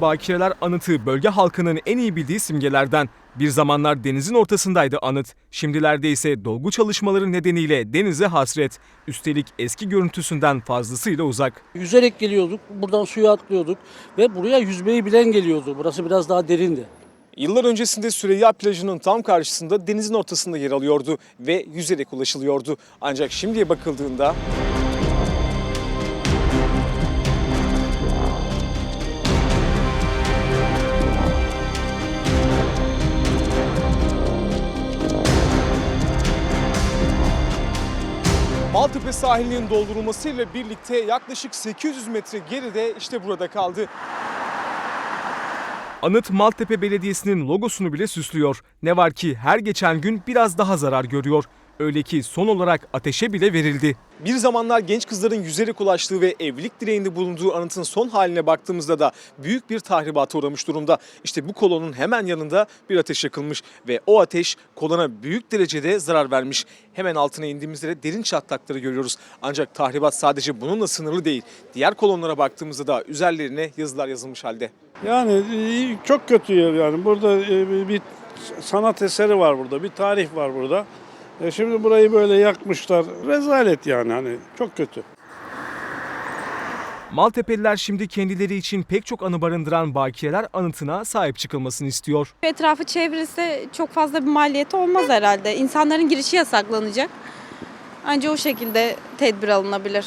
Maltepe Bakireler Anıtı bölge halkının en iyi bildiği simgelerden. Bir zamanlar denizin ortasındaydı anıt. Şimdilerde ise dolgu çalışmaları nedeniyle denize hasret. Üstelik eski görüntüsünden fazlasıyla uzak. Yüzerek geliyorduk, buradan suya atlıyorduk ve buraya yüzmeyi bilen geliyordu. Burası biraz daha derindi. Yıllar öncesinde Süreyya plajının tam karşısında denizin ortasında yer alıyordu ve yüzerek ulaşılıyordu. Ancak şimdiye bakıldığında Maltepe sahilinin doldurulmasıyla birlikte yaklaşık 800 metre geride işte burada kaldı. Anıt Maltepe Belediyesi'nin logosunu bile süslüyor. Ne var ki her geçen gün biraz daha zarar görüyor. Öyle ki son olarak ateşe bile verildi. Bir zamanlar genç kızların yüzerek ulaştığı ve evlilik dileğinde bulunduğu anıtın son haline baktığımızda da büyük bir tahribata uğramış durumda. İşte bu kolonun hemen yanında bir ateş yakılmış ve o ateş kolona büyük derecede zarar vermiş. Hemen altına indiğimizde de derin çatlakları görüyoruz. Ancak tahribat sadece bununla sınırlı değil. Diğer kolonlara baktığımızda da üzerlerine yazılar yazılmış halde. Yani e, çok kötü yani. Burada e, bir sanat eseri var burada, bir tarih var burada. E, Şimdi burayı böyle yakmışlar. Rezalet yani hani çok kötü. Maltepeliler şimdi kendileri için pek çok anı barındıran Bakiyeler Anıtı'na sahip çıkılmasını istiyor. Etrafı çevrilse çok fazla bir maliyeti olmaz herhalde. İnsanların girişi yasaklanacak. Ancak o şekilde tedbir alınabilir.